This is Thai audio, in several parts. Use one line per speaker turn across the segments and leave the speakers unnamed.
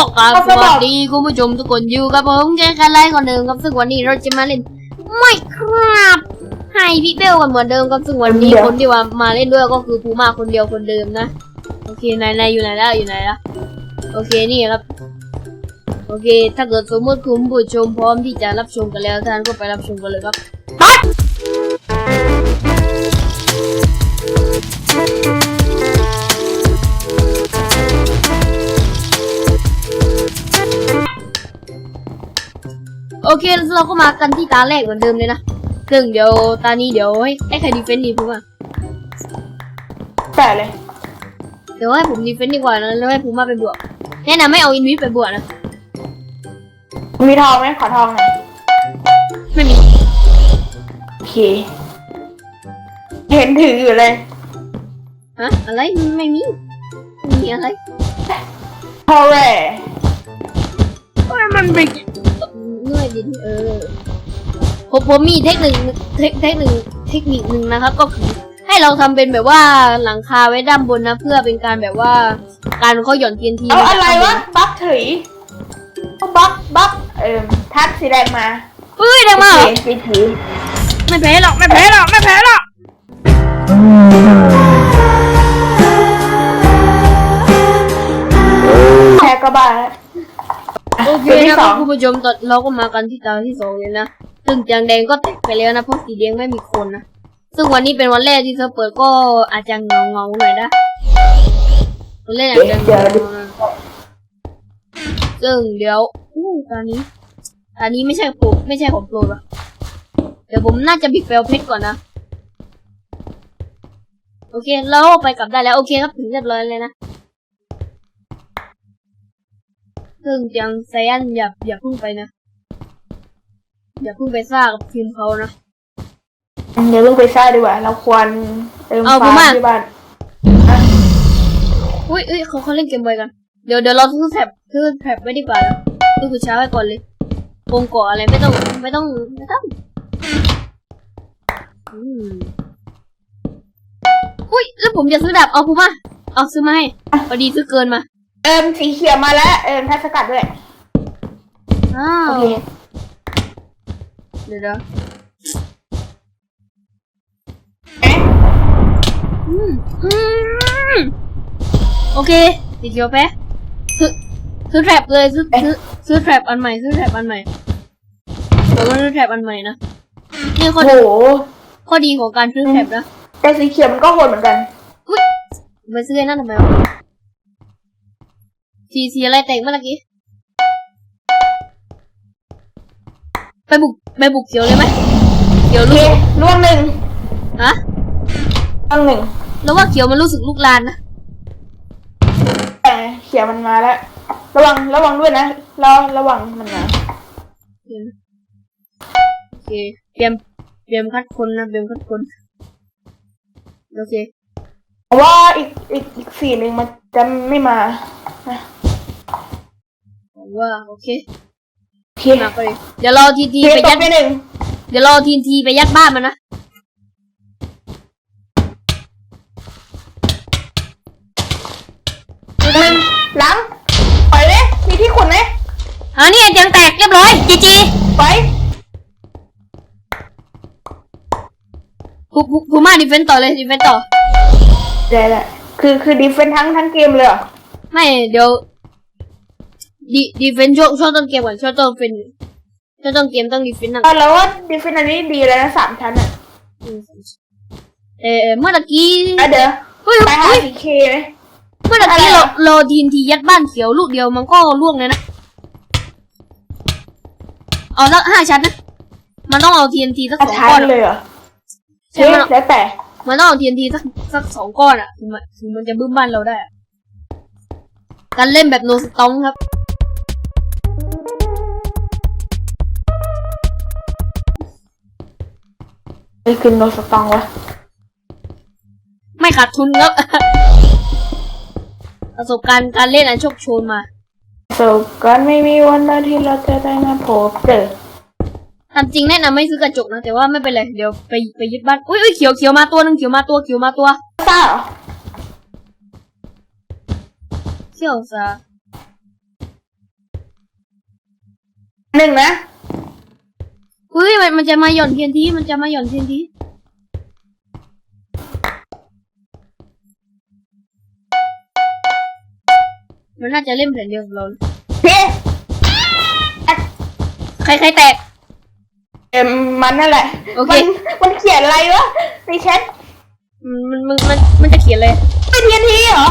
บอกครับ
เอา
ส
สม
วั
อ
ส
ง
ดีคุณผู้ชมทุกคนอยู่กับผมแกกันไลฟ์คนเดิมครับซึ่งวันนี้เราจะมาเล่นไม่ครับให้พี่เบลกันเหมือนเดิมครับซึ่งวันนี้คนที่ว่ามาเล่นด้วยก็คือภูมาคนเดียวคนเดิมนะโอเคไหนไหนอยู่ไหนแล้วอยู่ไหนแล้วโอเคนี่ครับ โอเค ถ้าเกิดสมมติคุณผู้ชมพร้อมที่จะรับชมกันแล้วท่านก็ไปรับชมกันเลยครับไป อเคแล้วเราก็มากันที่ตาแรกเหมือนเดิมเลยนะซึ่งเดี๋ยวตานี้เดี๋ยวให้ให้ใครดีเฟนต์ดีพูมา
แต่เลย
เดี๋ยวให้ผมดีเฟนต์ดีกว่านะแล้วให้ผมมาไปบวกแนะนำไม่เอาอินวิไปบวกนะ
มีทองไหมขอทองหน่อย
ไม่มี
โอเคเห็นถืออยู่เลย
ฮะอะไรไม่มีไม่มีอะไร
พอแร่
มันเป็น เมื่อยดินเออผมผมมีเทคนิคเทคเทคนิคเทคนิคหนึ่งนะครับ ก็คือให้เราทำเป็นแบบว่าหลังคาไว้ด้านบนนะ เพื่อเป็นการแบบว่าการเขาหย่อนเทียนที
เอาอะไรวะบักถือเอาบักบักเอ่มทัดสีแดงมา
เฮ้ยได้มาเหรอ
สีสีถือ
ไม่แพ้หรอกไม่แพ้หรอกไม่แพ้หรอก
แพ้ก็บ้าแล้ว
โอเค
ตัวที่
นะ
ส
ค
อ
รับ
ง
คุณผู้ชมตอนเราก็มากันที่ตาที่สองเลยนะซึ่งจางแดงก็แตกไปแล้วนะเพราะสีแดงไม่มีคนนะซึ่งวันนี้เป็นวันแรกที่เธอเปิดก็อาจจะเงาเงาๆหน่อยนะวันแรกอาจจะเงาๆนะซึ่งเดี๋ยวอู้ตอนนี้อันนี้ไม่ใช่ผมไม่ใช่ของโปรดหรอเดี๋ยวผมน่าจะบิดเปลวเพชรก่อนนะโอเคเราไปกลับได้แล้วโอเคครับถึงเรียบร้อยเลยนะ ซึ่งจังไซอันอย่าอย่าเพิ่งไปนะ อย่าเพิ่งไปซ่ากับทีมเขานะ
เดี๋ยวเพิ่งไปซ่าดีกว่า เราควรเติม
เอา
ฟ้า
ผมมา
ที่บ้าน
อุ้ยอุ้ยเขาเขาเล่นเกมบอยกัน เดี๋ยวเดี๋ยวเราซื้อแท็บซื้อแท็บไว้ดีกว่านะซื้อกุญแจไว้ก่อนเลยวงเกาะอะไรไม่ต้องไม่ต้องไม่ต้องอืมอุ้ยแล้วผมจะซื้อดาบเอาผมมาเอาซื้อมาให้พอดีซื้อเกินมา
เอิมสีเขียวมาแล้วเอิมทัดสกัดด้วย
อ้า
โอ
ว
เค
เดี๋ยวเดี๋ยว
เอ๊ะ
อืมอืมโอเคสีเขียวแป๊ะซื้อซื้อแท็บเลยซื้อซื้อซื้อแท็บอันใหม่ซื้อแท็บอันใหม่เดี๋ยวมาซื้อแท็บอันใหม่นะนี่ข้อ
โอ้
ดี
โห
ข้อดีของการซื้อแท็บนะ
แต่สีเขียวมันก็โหดเหมือนกัน
อุ้ยไปซื้อไอ้นั่นทำไมวะ สีสีอะไรแต่งเมื่อกี้ ไปบุกไปบุกเขียวเลยไหมเขียว
โอเค
ลูก
ล่วงหนึ่ง
ฮะ
ล่วงหนึ่ง
แล้วว่าเขียวมันรู้สึกลูกลานนะ
แต่เขียวมันมาแล้ว ระวังระวังด้วยนะระระวังมันนะ
โอเคเตรียมเตรียมคัดคนนะเตรียมคัดคนโอเค
เพราะว่าอีกอีกอีกสีหนึ่งมันจะไม่มา
ผมว่าโอเค
โอเค
มาก็เลยเดี๋ยวรอทีที
เที
ไป
ต
ยั
ก
ด
ไปหนึ่ง
เดี๋ยวรอทีทีไปยัดบ้านมันนะ
อีกหนึ่งหลังปล่อยเลยมีที่ขุนไหม
อ่านี่เตียงแตกเรียบร้อยจีจี
ปล่อย
ผูผูผูมาดิเฟนต่อเลยดิเฟนต่อ
เดี๋ยวแหละคือคือดีเฟนทั้งทั้งเกมเลยเหรอ
ไม่เดี๋ยวดีดีเฟนช่วงช่วงต้นเกมก่อนช่วงต้นเป็นช่วงต้นเกมต้องดีเฟนนะ
เออแล้วว่าดีเฟนอันนี้ดีเลยนะสามชั้นอะ
เออเมื่อตะกี้
แล้วเดี๋ยว
เฮ้ย
ไปหา
เฮ้ย
สีเคไหม
เมื่อตะกี้
อะไร
เรา
อะ
เราทีนทียัดบ้านเขียวลูกเดียวมันก็ล่วงเลยนะเอาสักห้าชั้นนะมันต้องเอาทีนทีสัก
อา
สอง
ชั้
ก้อน
น
อะ
เลยเหรอ
ใช่
เฮ้ย
ไหม
แล้วแต่
มันต้องเอาทีนทีสักสักสองก้อนอะถึงมันถึงมันจะบึ้มบ้านเราได้อะการเล่นแบบโนสตองครับ
ไอ้คือโนสตองวะ
ไม่ขาดทุนครับประสบการณ์การเล่นอันโชคโชนมา
สบกันไม่มีวันใดที่เราจะได้มาพบเจอ
ตามจริงแนะนำไม่ซื้อกระจกนะแต่ว่าไม่เป็นไรเดี๋ยวไปไปยึดบ้านอุ้ยอุ้ยเขียวเขียวมาตัวหนึงเขียวมาตัวเขียวมาตัว
ซ่าเหรอ
เขียวซะ
หนึ่งนะ
เฮ้ยมันมันจะมาหย่อนเทียนทีมันจะมาหย่อนเทียนทีมันน่าจะเล่นแผนเดียวกับเรา
เฮ้ย
ใครใครแตก
เอ็มมันนั่นแหละ
โอเค
มันมันเขียนอะไรวะในแชท
มันมันมันมันจะเขียนเลย
เป็นทีนทีเหรอ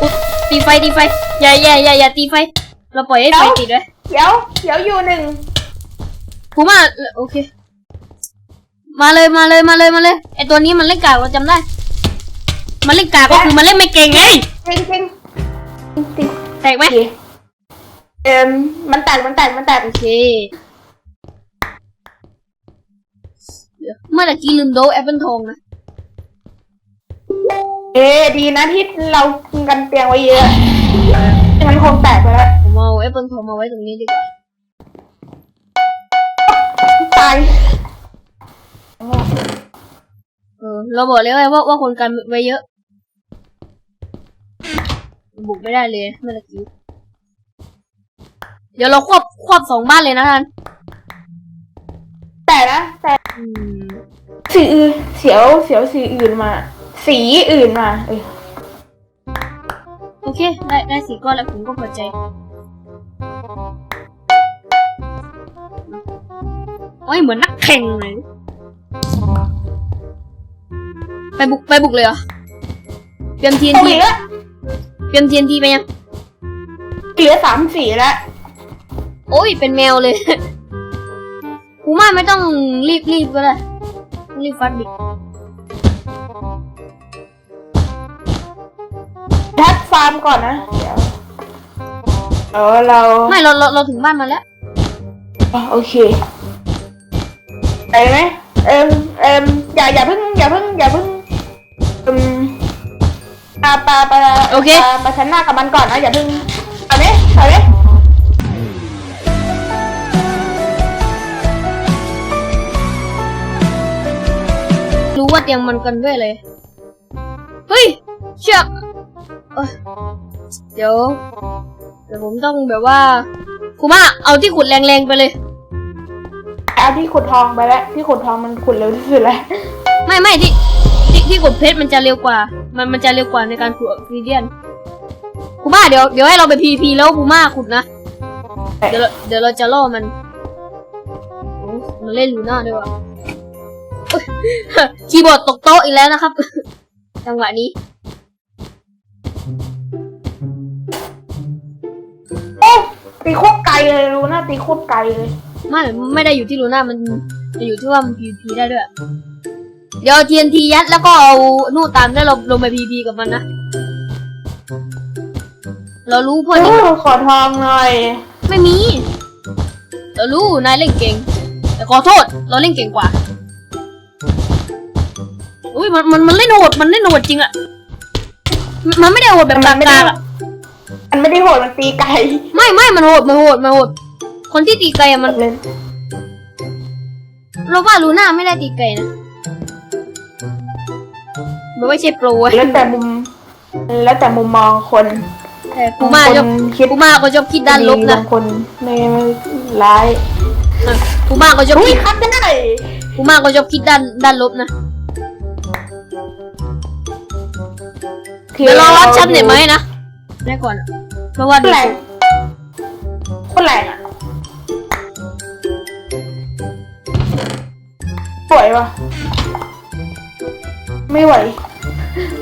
อุ๊ยตีไฟตีไฟอย่าอย่าอย่าอย่าตีไฟ เราปล่อยให้ไฟติดไว้
เขียวเขียวอยู่หนึ่ง
พูมาโอเค มาเลยมาเลยมาเลยมาเลยไอตัวนี้มันเล่นกากเราจำได้ มันเล่นกากก็คือมันเล่นไม่เก่งไง
จริงจริงจริง
แตกไหม
โอเค เอ็มมันแตกมันแตกมันแตก
โอเคเดี๋ยวเมื่อตะกี้ลืมโดแอปเปิลทองนะ
เอ๊ดีนะที่เรากันเตียงไว้เยอะมันคงแตกไปแล้ว
ผมเอาแอปเปิลทองมาไว้ตรงนี้ดีกว่า
ตาย
เออเราบอกเลยว่าว่าคนกันไว้เยอะ บุกไม่ได้เลยเมื่อตะกี้ เดี๋ยวเราควบควบสองบ้านเลยนะท่าน
แต่นะแต่
อืม
สีอื่นเสียวเสียวสีอื่นมา สีอื่นมาเออ
โอเค ได้ได้สี่ก้อนแล้วผมก็พอใจ โอ้ยเหมือนนักแข่งเลย ไปบุกไปบุกเลยเหรอ เตรียมทีน
เอา
ที
อีกแล้ว
เตรียมทีนทีไปยัง
เหลือสามสีแล้ว
โอ้ย เป็นแมวเลยกูมาไม่ต้องรีบรีบก็ได้รีบฟัดดิ
แพทฟาร์มก่อนนะเดี๋ยวเออเรา
ไม่เราเราเราถึงบ้านมาแล้ว
อะโอเคไปไหมเอ็มเอ็มอย่าอย่าเพิ่งอย่าเพิ่งอย่าเพิ่งอืมปาปาปา
โอเค
ปาปาชันหน้ากับมันก่อนนะอย่าเพิ่งเอาไหมเอาไหม
เตรียมมันกันด้วยเลย เฮ้ย เชือกเอ้ยเดี๋ยวเดี๋ยวผมต้องแบบว่าคุณมาเอาที่ขุดแรงๆไปเลย
เอาที่ขุดทองไปแล้วที่ขุดทองมันขุดเร็วที่สุดแล้ว
ไม่ไม่ที่ที่ที่ขุดเพชรมันจะเร็วกว่า มันมันจะเร็วกว่าในการขุดออฟซิเดียนคุณมาเดี๋ยวเดี๋ยวให้เราไปพีพีแล้วคุณมาขุดนะเดี๋ยวเราเดี๋ยวเราจะล่อมันโอ้มันเล่นลูน่าด้วยวะเอ้ย คีย์บอร์ดตกโต๊ะอีกแล้วนะครับ จังหวะนี้
โอ้ตีโคตรไกลเลยรู้นะตีโคตรไกลเลย
ไม่ ไม่ได้อยู่ที่ลูน่ามันจะอยู่ที่ว่ามัน PVP ได้ด้วย เดี๋ยว TNT ยัดแล้วก็เอานู่นตามแล้วเราลงไป PVP กับมันนะ เรารู้พวก
โอ้
นี้
ขอทองหน่อย
ไม่มี เรารู้นายเล่นเก่ง แต่ขอโทษ เราเล่นเก่งกว่า อุ้ยมันมันมันเล่นโหดมันเล่นโหดจริงอะมันมันไม่ได้โหดแบบกลางๆอะ
มันไม่ได้โหดมันตีไกล
ไม่ไม่มันโหดมันโหดมันโหด คนที่ตีไกลอะมัน
เล่น
เราว่าลูน่าไม่ได้ตีไกลนะมันไม่ใช่โปรเว้ย
แล้วแต่มุม แล้วแต่มุมมองคน
แต่กูมาชอบ
บงคนคิด
กูมาก็ชอบคิดด้านลบนะ
บางคนไม่ร้าย
กูมาก็ชอบ
อุ้ย
คิด
คัดได้
กูมาก็ชอบคิดด้านด้านลบนะ เดี๋ยวรอรับชั้นหน่อยไหมนะได้ก่อนอะเพราะว่า
โค
ดู
ตรแรงโคตรแรงอะสวยวะไม่ไหว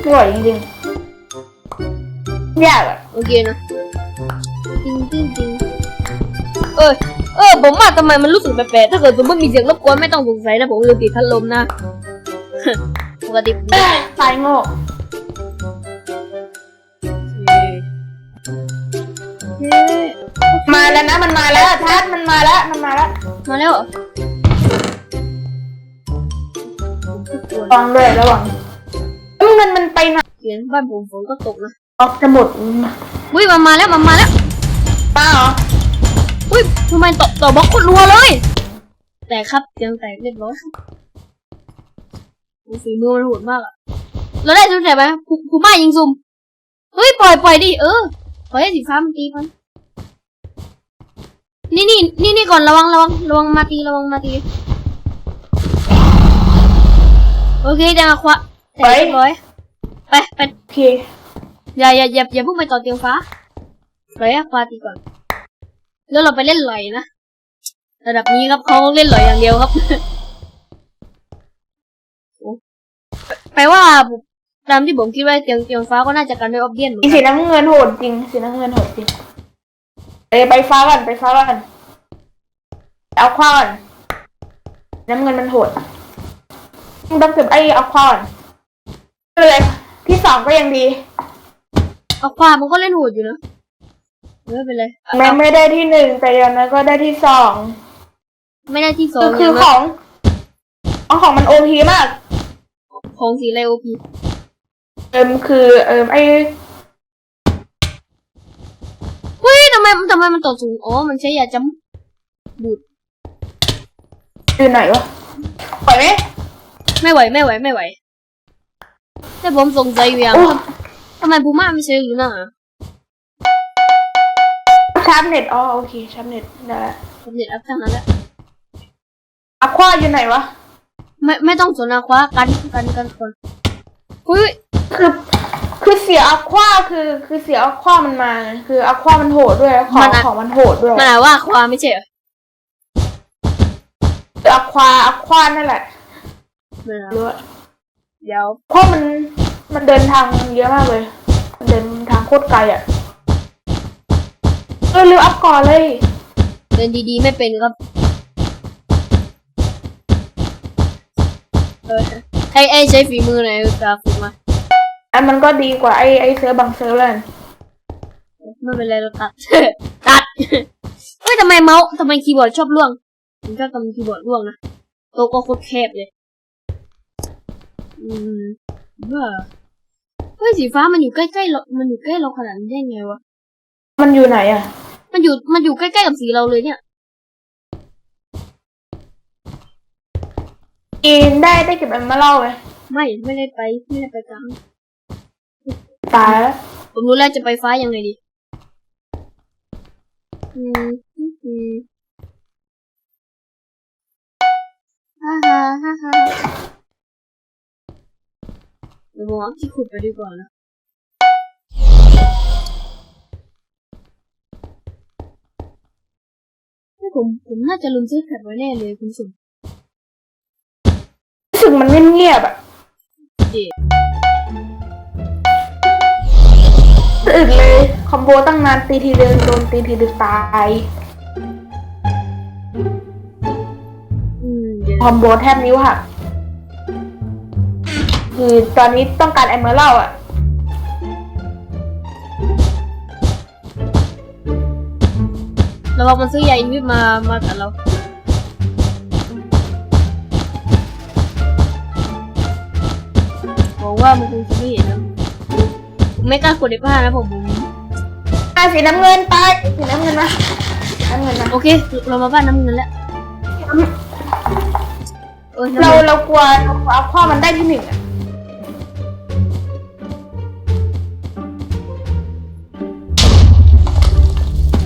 ไม่ไหวจริงๆยากอะ
โอเคนะจริงจริงจริงเออเออผมว่าทำไมมันรู้สึกแปลกๆถ้าเกิดสมมติมีเสียงรบกวนไม่ต้องสงสัยนะผมลืมติดพัดลมนะปกติผมจะ
ตายโง่ มาแล้วนะ มันมาแล้วทัดมันมาแล้ว มันมาแล้ว
มาแล้วเหรอ
ระวังด้วยระวังเอ้ยเงินมันไปไหน
เขียนบ้านผมฝนก็ตกนะ
ออกจะหมด
อุ้ยมันมาแล้วมันมาแล้ว
ป้าเหรอ
อุ้ยทำไมต่อต่อบล็อกคนรัวเลย แต่ครับเตียงแตกเรียบร้อยครับโอ้ฝีมือมันโหดมากอะเราได้จุดไหนไหมผูผูม่ายิงซุ่มเฮ้ยปล่อยปล่อยดิเออปล่อยให้สีฟ้ามันตีมัน นี่นี่นี่นี่ก่อนระวังระวังระวังมาตีระวังมาตี โอเคแต่มาคว้าแต่เรียบร้อยไปไป
โอเค
อย่าอย่าอย่าอย่าเพิ่งไปต่อเตียงฟ้าปล่อยให้ฟ้าตีก่อน แล้วเราไปเล่นไหลนะระดับนี้ครับเขาเล่นไหลอย่างเดียวครับโอ้แปลว่าตามที่ผมคิดว่าเตียงเตียงฟ้าก็น่าจะกันด้วยออบเดียนเหมือน
อี
กัน
สีน้ำเงินโหดจริงสีน้ำเงินโหดจริง ไปไปฟ้ากันไปฟ้ากันเอาควานน้ำเงินมันโหดต้องเก็บไอ้เอาควานเลยที่สองก็ยังดี
เอาความมันก็เล่นโหดอยู่นะไม่เป็นไรเอา
ไม่ไม่ได้ที่หนึ่งแต่อย่างนั้นก็ได้ที่สอง
ไม่ได้ที่สอ
คื
ง
อ
อย่าง
ข
นะ
องของของมันโอพีมาก
ของสีไรโอพี
เอิมคือเอิมไอ้
เฮ้ยทำ ไมทำไมมันตกสูงอ๋อมันใช้ยาจำบูด
อยู่ไหนวะปล่อยไหม
ไม่ไหวไม่ไหวไม่ไหวแต่ผมสงสัยอยู่อย่าง
โอ้
ทำไมบูม่าไม่ใช่ลูน่าอะ
ชาร์จเน็ตอ๋อโอเคชาร์จเน็ตได้ละ
ผมเน็ตอัพทั้งนั้นแหละ
อะควาอยู่ไหนวะ
ไม่ไม่ต้องสนอาคว้ากันกันกันคนเฮ้ย
คือ คือเสียอะควาคือคือเสียอะความันมาไงคืออะความันโหดด้วยแล้วของของมันโหดด้วย
มันอ่านว่าควาไม่ใช่เหรอ
อะควาอะควานั่นแหละ
ไม่รู้
รู้ว่า
เดี๋ยว
เพราะมันมันเดินทางเยอะมากเลย มันเดินทางโคตรไกลอะเออลืมอัพก่อนเลย
เดินดีๆไม่เป็นครับเออไอ้ไอ้ใช้ฝีมือหน่อยกราฟิกมา
อันมันก็ดีกว่าไอ้ไอ้เซิร์ฟบางเซิร์ฟเลย
ไม่เป็นไรเราตัด ตัดเฮ้ยทำไมเมาส์ทำไมคีย์บอร์ดชอบร่วงผมชอบทำคีย์บอร์ดร่วงนะโต๊ะก็โคตรแคบเลย อืมว่าเฮ้ยสีฟ้ามันอยู่ใกล้ๆเรา มันอยู่ใกล้เราขนาดนี้ได้ไงวะ
มันอยู่ไหนอะ
มันอยู่ มันอยู่ใกล้ๆกับสีเราเลยเนี่ย
กินได้ได้เก็บอันมาเล่าไหม
ไม่ ไม่ได้ไป ไม่ได้ไปกลาง
ตายแล้ว
ผมรู้แล้วจะไปฟ้ายังไงดีอืมอืมอืมฮ่าฮ่าฮ่าฮ่าเดี๋ยวผมเอาที่ขุดไปดีกว่านะไม่ผมผมน่าจะลืมซื้อแคปไว้แน่เลยคุณผู้ชม
รู้สึกมันเงียบๆอะ
เจ๊
อึดเลย คอมโบตั้งนานตีทีเดียวโดนตีทีเดียวตาย
อืมเดี๋ยว
คอมโบแทบนิ้วหักคือตอนนี้ต้องการแอมเมอรัลอะ
ระวังมันซื้อยาอินวิทมา มากับเราบอกว่ามันคงจะ ไม่เห็นนะผมไม่กล้ากดเด็กผ้านะผมผม
อะสีน้ำเงินไปสีน้ำเงินมาสีน้ำเงินมา
โอเค เรามาบ้านน้ำเงินแล้วเออน้ำ
เรา
เงิน
เรากลัวเรากลัวเอาข้อมันได้ที่หนึ่งอะ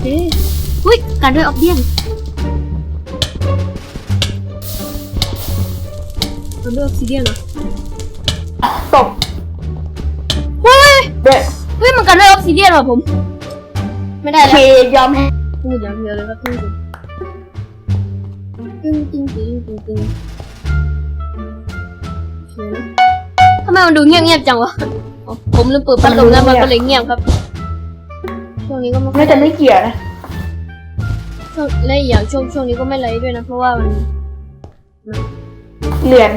เฮ้ยอุ้ยการด้วยออบเดียนการด้วยออบซิเดียนเหรอ
ตบ
เฮ้ย
เด็ก
เฮ้ยมันการด้วยออบซิเดียนเหรอผม ไม่ได้
เค
แล้ว
ยอมให้
พูดอย่างเดียวเลยครับพูดตึ้งตึ้งตึ้งตึ้งตึ้งโอเคนะทำไมมันดูเงียบๆจังวะอ๋อผมลืมเปิดพัดลมแล้วมันก็เลยเงียบครับ ช่วงนี้ก็ไม่ค่อ
น่ายจะไม่เกี่ยวนะ
ช่วงและอีกอย่างช่วงช่วงนี้ก็ไม่ไลฟ์ด้วยนะ เพราะว่ามัน
เรียน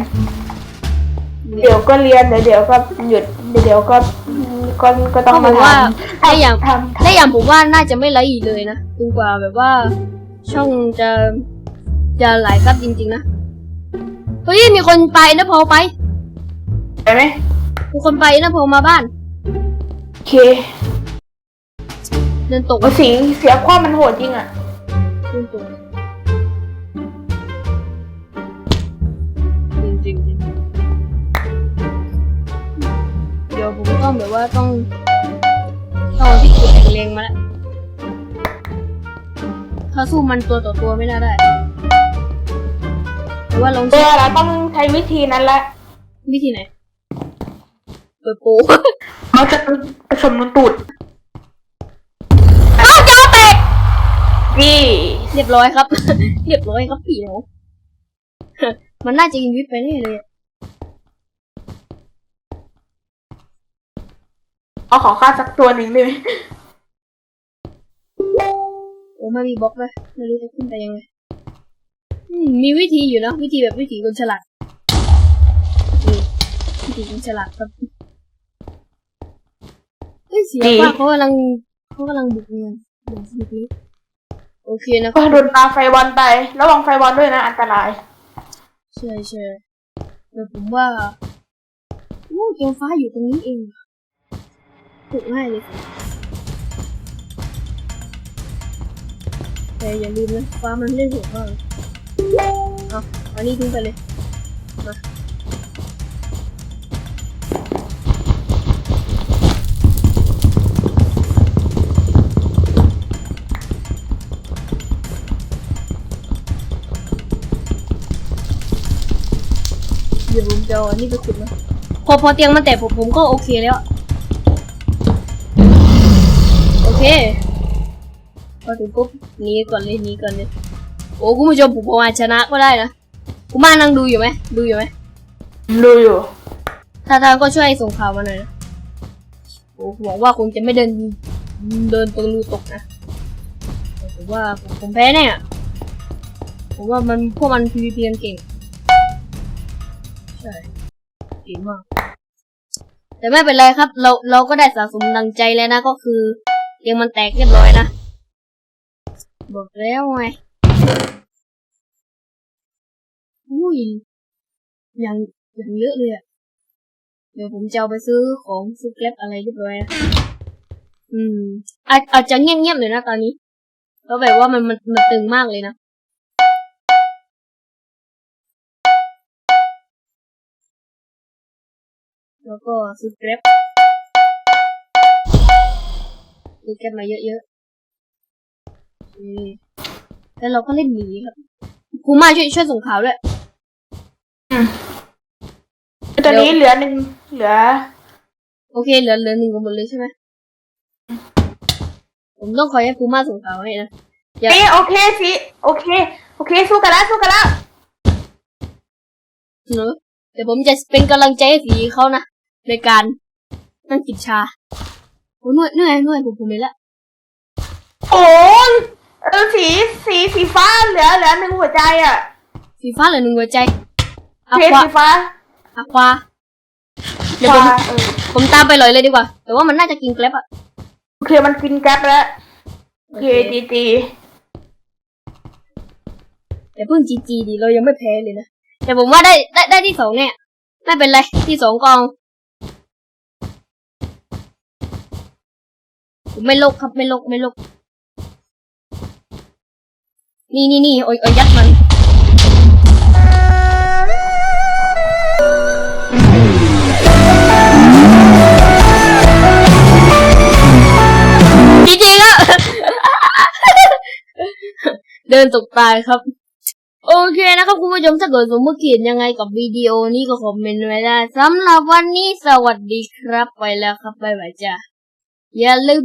เดี๋ยวก็เรียนเดี๋ยวเดี๋ยวก็หยุด เดี๋ยวเดี๋ยวก็ก็ก็ต้อง
เขาบ
มา
อกว่า
ทำ
และอย่าง
ทำ
และอย่างผมว่าน่าจะไม่ไลฟ์อีกเลยนะจนกว่าแบบว่าช่องจะจะไหลฟ์ครับจริงๆนะเฮ้ยมีคนไปนะพอไป
เห็นไหม
มีคนไปนะพอมาบ้าน
โอเค
เดินตก
โอ้สีเสียความมันโหดจริงอะ
เดินตก ดี๋ยวผมต้องแบบว่าต้องต้องเอาที่ขุดแรงๆมาแล้วทถ้าสู้มันตัวต่อตัวไม่น่าได้หรือว่าลอง
เอ
เช็ค
อเราต้องใช้วิธีนั้นแหละ
วิธีไหนเปิดโป
เราจะผสมนตูดอ้าวจอแตกนี่
เรียบร้อยครับ เรียบร้อยครับพี่น้องมันน่าจะยิงวิทย์ไปแน่เลยอะ
เอาขอค่าสักตัวหนึ่งได้ไหม
โอ้ไม่มีบล็อกเลยไม่รู้จะขึ้นไปยังไงอืมมีวิธีอยู่นะวิธีแบบวิธีคนฉลาดนี่วิธีคนฉลาดครับเฮ้ยเสียว่าเขากำลังเขากำลังบุกเมืองบุกบุกนี้โอเคนะค
ก็
รับ
โดนปลาไฟบอลไประวังไฟบอลด้วยนะ อันตราย
ใช่ใช่แต่ผมว่าโอ้เกมฟ้าอยู่ตรงนี้เอง ถูกง่ายเลยสิแต่อย่าลืมนะฟ้ามันเล่นโหัวมากเอาอันนี้ทิ้งไปเลยมาเดี๋ยวผมจะเอาอันนี้ไปขุดนะพอพอเตียงมันแตกผมผมก็โอเคแล้ว เคพอถึงปุ๊บหนีก่อนเลยหนีก่อนเลยโอ้คุณผู้ชมผมประมาณชนะก็ได้นะคุณมานั่งดูอยู่ไหมดูอยู่ไหม
ดูอยู่
ถ้าทางก็ช่วยส่งข่าวมาหน่อยนะโอ้หวังว่าคงจะไม่เดินเดินตรงรูตกนะแต่ผมว่าผมผมแพ้แน่อะผมว่ามันพวกมัน PVP กันเก่งใช่เก่งมากแต่ไม่เป็นไรครับ เราเราก็ได้สะสมดังใจแล้วนะก็คือ เตียงมันแตกเรียบร้อยนะ บอกแล้วไงอุ้ยอย่างอย่างเยอะเลยอะเดี๋ยวผมจะเอาไปซื้อของซื้อแกล็บอะไรเรียบร้อยนะอืม อาจอาจจะเงียบๆเลยนะตอนนี้เพราะแบบว่ามันมันมันตึงมากเลยนะแล้วก็ซื้อแกร็บ ซื้อแกร็บมาเยอะๆโอเคแล้วเราก็เล่นหนีครับครูมาช่วยช่วยส่งข่าวด้วย
ตอนนี้เหลือหนึ่งเหลือ
โอเคเหลือเหลือหนึ่งกันหมดเลยใช่ไหมผมต้องคอยให้ครูมาส่งข่าวให้นะอย่า
เอ้โอเคสิโอเค โอเคสู้กันแล้วสู้กันแล้ว
เนอะเดี๋ยวผมจะเป็นกำลังใจให้สีเขานะในการนั่งจิบชา โอ้เหนื่อยเหนื่อยเหนื่อยผมผมเลยละ
โอ้ยเออสีสีสีฟ้าเหลือเหลือหนึ่งหัวใจอะ
สีฟ้าเหลือหนึ่งหัวใจ
โอ
อะ
เค
ควา
สีฟ้า
อะควาเดี๋ยวผม
ฟ้าเออ
ผมตามไปเลยเลยดีกว่า แต่ว่ามันน่าจะกินแกล็บอะ
โอเคมันกินแก๊ปแล้วโอเคดีดี
แต่เพิ่งจีจีดีเรายังไม่แพ้เลยนะแต่ผมว่าได้ได้ได้ที่สองเนี่ยไม่เป็นไรที่สองกอง ผม ไม่ลกครับไม่ลกไม่ลก นี่นี่นี่โอ้ยโอ้ยยัดมันจริงๆอะเดินตกตายครับ โอเคนะครับคุณผู้ชมถ้าเกิดสมมติคิดยังไงกับวิดีโอนี้ก็คอมเมนต์ไว้ได้สำหรับวันนี้สวัสดีครับ ไปแล้วครับบ๊ายบายจ้า อย่าลืม